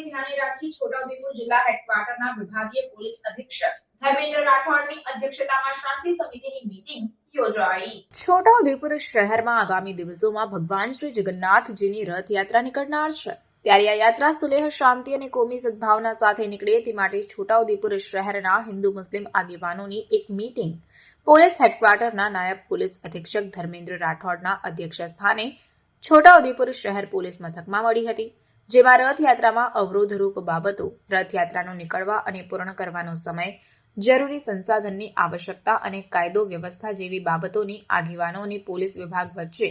આંદોલનને ધ્યાને રાખી છોટાઉદેપુર જિલ્લા હેડક્વાર્ટરના વિભાગીય પોલીસ અધિક્ષક ધર્મેન્દ્ર રાઠોડની અધ્યક્ષતામાં શાંતિ સમિતિની મીટિંગ યોજાઈ. છોટાઉદેપુર શહેરમાં આગામી દિવસોમાં ભગવાન શ્રી જગન્નાથજીની રથયાત્રા નીકળનાર છે. ત્યારે આ યાત્રા સુલેહ શાંતિ અને કોમી સદભાવના સાથે નીકળે તે માટે છોટાઉદેપુર શહેરના હિન્દુ મુસ્લિમ આગેવાનોની એક મીટિંગ પોલીસ હેડક્વાર્ટરના નાયબ પોલીસ અધિક્ષક ધર્મેન્દ્ર રાઠોડના અધ્યક્ષ સ્થાને છોટાઉદેપુર શહેર પોલીસ મથકમાં મળી હતી. જેમાં રથયાત્રામાં અવરોધરૂપ બાબતો રથયાત્રાનો નીકળવા અને પૂર્ણ કરવાનો સમય, જરૂરી સંસાધનની આવશ્યકતા અને કાયદો વ્યવસ્થા જેવી બાબતોની આગેવાનો અને પોલીસ વિભાગ વચ્ચે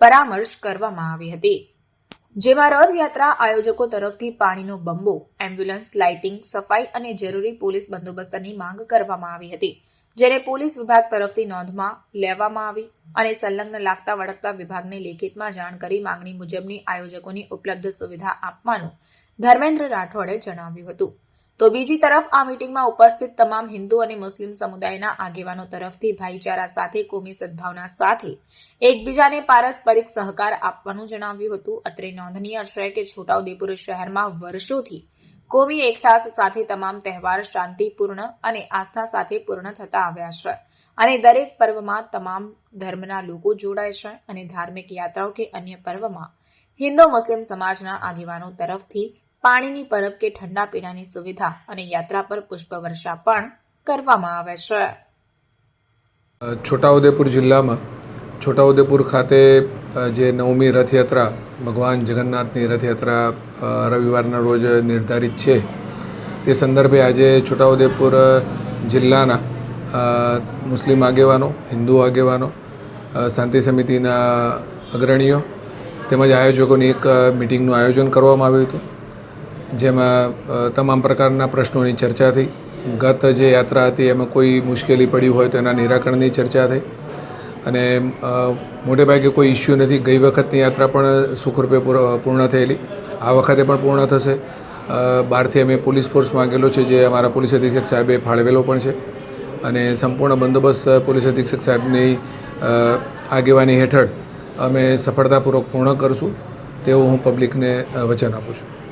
પરામર્શ કરવામાં આવી હતી. જેમાં રથયાત્રા આયોજકો તરફથી પાણીનો બંબો, એમ્બ્યુલન્સ, લાઇટિંગ, સફાઈ અને જરૂરી પોલીસ બંદોબસ્તની માંગ કરવામાં આવી હતી. જેને પોલીસ વિભાગ તરફથી નોંધમાં લેવામાં આવી અને સંલગ્ન લાગતા વળગતા વિભાગને લેખિતમાં જાણ કરી માંગણી મુજબની આયોજકોની ઉપલબ્ધ સુવિધા આપવાનું ધર્મેન્દ્ર રાઠોડે જણાવ્યું હતું. તો બીજી તરફ આ મીટિંગમાં ઉપસ્થિત તમામ હિન્દુ અને મુસ્લિમ સમુદાયના આગેવાનો તરફથી ભાઈચારા સાથે કોમી સદભાવના સાથે એકબીજાને પારસ્પરિક સહકાર આપવાનું જણાવ્યું હતું. અત્રે નોંધનીય છે કે છોટાઉદેપુર શહેરમાં વર્ષોથી કોમી એકલાસ સાથે તમામ તહેવાર શાંતિપૂર્ણ અને આસ્થા સાથે પૂર્ણ થતા આવ્યા છે. અને દરેક પર્વમાં તમામ ધર્મના લોકો જોડાય છે અને ધાર્મિક યાત્રાઓ કે અન્ય પર્વમાં હિન્દુ, મુસ્લિમ સમાજના આગેવાનો તરફથી પાણીની પરબ કે ઠંડા પીણાની સુવિધા અને યાત્રા પર પુષ્પવર્ષા પણ કરવામાં આવે છે. છોટાઉદેપુર જિલ્લામાં છોટાઉદેપુર ખાતે જે નવમી રથયાત્રા, ભગવાન જગન્નાથની રથયાત્રા રવિવારના રોજ નિર્ધારિત છે, તે સંદર્ભે આજે છોટાઉદેપુર જિલ્લાના મુસ્લિમ આગેવાનો, હિન્દુ આગેવાનો શાંતિ સમિતિના અગ્રણીઓ તેમજ આયોજકોની એક મિટિંગનું આયોજન કરવામાં આવ્યું હતું, જેમાં તમામ પ્રકારના પ્રશ્નોની ચર્ચા થઈ. ગત જે યાત્રા હતી એમાં કોઈ મુશ્કેલી પડી હોય તો એના નિરાકરણની ચર્ચા થઈ. અને મોટે ભાગે કોઈ ઇસ્યુ નથી. ગઈ વખતની યાત્રા પણ સુખરૂપે પૂર- પૂર્ણ થયેલી. આ વખતે પણ પૂર્ણ થશે. બહારથી અમે પોલીસ ફોર્સ માંગેલો છે જે અમારા પોલીસ અધિક્ષક સાહેબે ફાળવેલો પણ છે. અને સંપૂર્ણ બંદોબસ્ત પોલીસ અધિક્ષક સાહેબની આગેવાની હેઠળ અમે સફળતાપૂર્વક પૂર્ણ કરશું. તેવું હું પબ્લિકને વચન આપું છું.